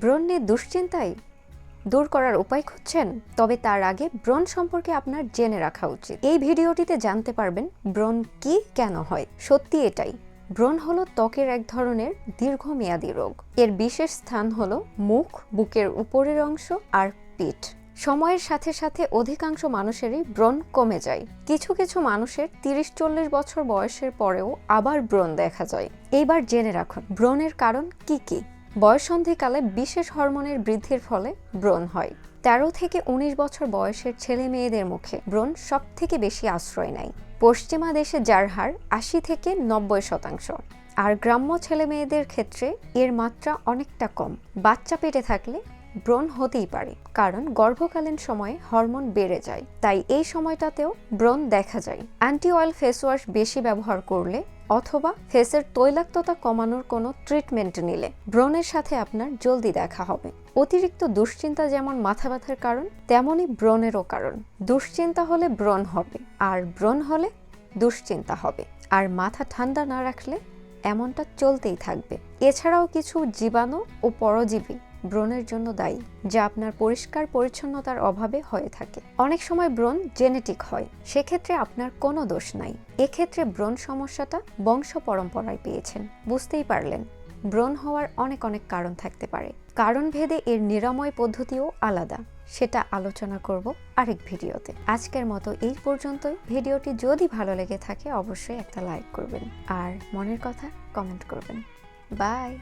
ব্রণ নিয়ে দুশ্চিন্তায় দূর করার উপায় খুঁজছেন, তবে তার আগে ব্রণ সম্পর্কে আপনার জেনে রাখা উচিত। এই ভিডিওটিতে জানতে পারবেন ব্রণ কি কেন হয়। সত্যি এটাই, ব্রণ হলো ত্বকের এক ধরনের দীর্ঘমেয়াদী রোগ। এর বিশেষ স্থান হলো মুখ, বুকের উপরের অংশ আর পিঠ। সময়ের সাথে সাথে অধিকাংশ মানুষেরই ব্রণ কমে যায়। কিছু কিছু মানুষের তিরিশ চল্লিশ বছর বয়সের পরেও আবার ব্রণ দেখা যায়। এইবার জেনে রাখুন, ব্রণের কারণ কি কি? বয়সন্ধিকালে বিশেষ হরমোনের বৃদ্ধির ফলে ব্রণ হয়। তেরো থেকে উনিশ বছর বয়সের ছেলে মেয়েদের মুখে ব্রণ সব থেকে বেশি আশ্রয় নেয়। পশ্চিমা দেশে যার হার আশি থেকে নব্বই শতাংশ। আর গ্রাম্য ছেলে মেয়েদের ক্ষেত্রে এর মাত্রা অনেকটা কম। বাচ্চা পেটে থাকলে ব্রণ হতেই পারে, কারণ গর্ভকালীন সময়ে হরমোন বেড়ে যায়। তাই এই সময়টাতেও ব্রণ দেখা যায়। অ্যান্টি অয়েল ফেস ওয়াশ বেশি ব্যবহার করলে অথবা ফেসের তৈলাক্ততা কমানোর কোনো ট্রিটমেন্ট নিলে ব্রণের সাথে আপনার জলদি দেখা হবে। অতিরিক্ত দুশ্চিন্তা যেমন মাথা ব্যথার কারণ, তেমনই ব্রণেরও কারণ। দুশ্চিন্তা হলে ব্রণ হবে, আর ব্রণ হলে দুশ্চিন্তা হবে। আর মাথা ঠান্ডা না রাখলে এমনটা চলতেই থাকবে। এছাড়াও কিছু জীবাণু ও পরজীবী ব্রণের জন্য দায়ী, যা আপনার পরিষ্কার পরিচ্ছন্নতার অভাবে হয়ে থাকে। অনেক সময় ব্রণ জেনেটিক হয়, সেক্ষেত্রে আপনার কোনো দোষ নাই। এক্ষেত্রে ব্রণ সমস্যাটা বংশ পরম্পরায় পেয়েছেন, বুঝতেই পারলেন। ব্রণ হওয়ার অনেক অনেক কারণ থাকতে পারে। কারণ ভেদে এর নিরাময় পদ্ধতিও আলাদা। সেটা আলোচনা করব আরেক ভিডিওতে। আজকের মতো এই পর্যন্তই। ভিডিওটি যদি ভালো লেগে থাকে, অবশ্যই একটা লাইক করবেন। আর মনের কথা কমেন্ট করবেন। বাই!